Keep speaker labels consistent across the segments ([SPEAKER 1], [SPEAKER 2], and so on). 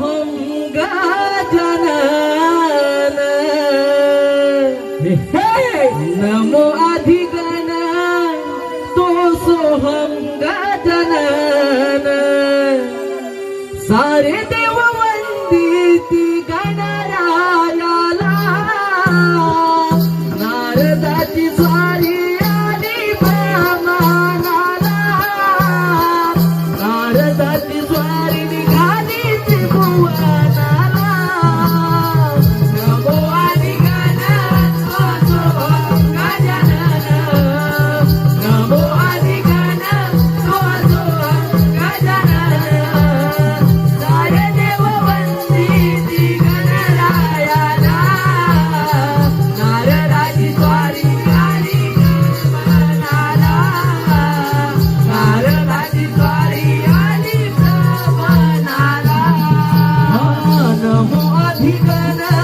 [SPEAKER 1] hum ga jana na hey! Namo Di 乐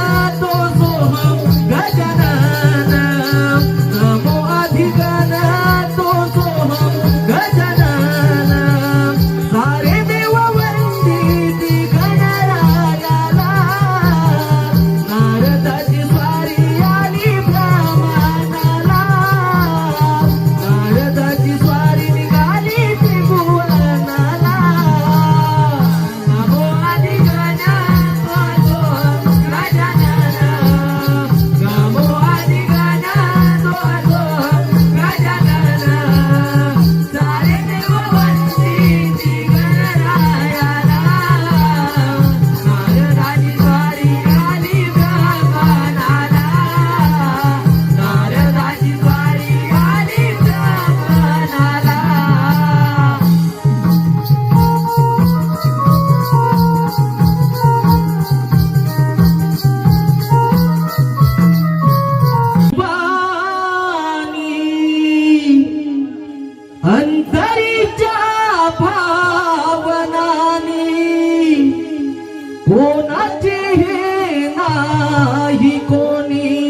[SPEAKER 1] नाही कोणी.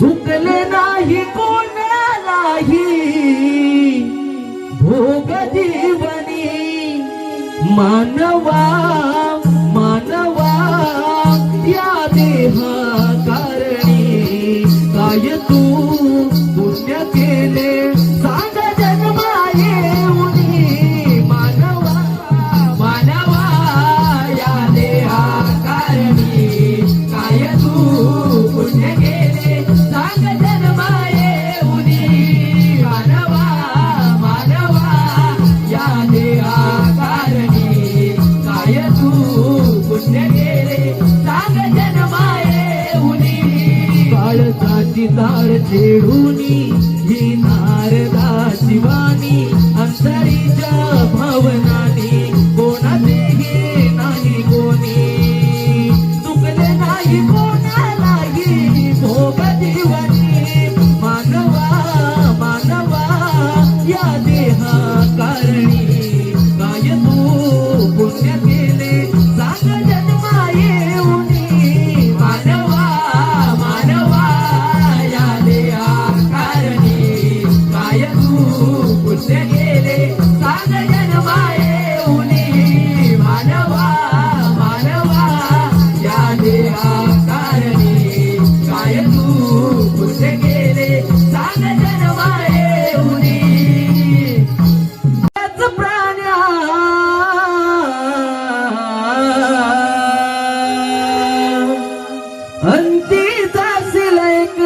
[SPEAKER 1] चुकले नाही कोणालाही. भोग जीवनी. मानवा मानवा या देहा कारणी काय तू पुण्य केले? नारदाची झाड चेडूनी ही नारदाची वाणी अंतरीच्या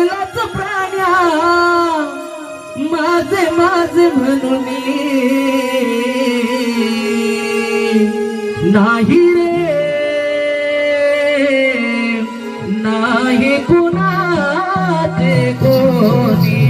[SPEAKER 1] गेलाच प्राण्या माझे माझे म्हणून नाही रे. नाही कुणाचे कोणी.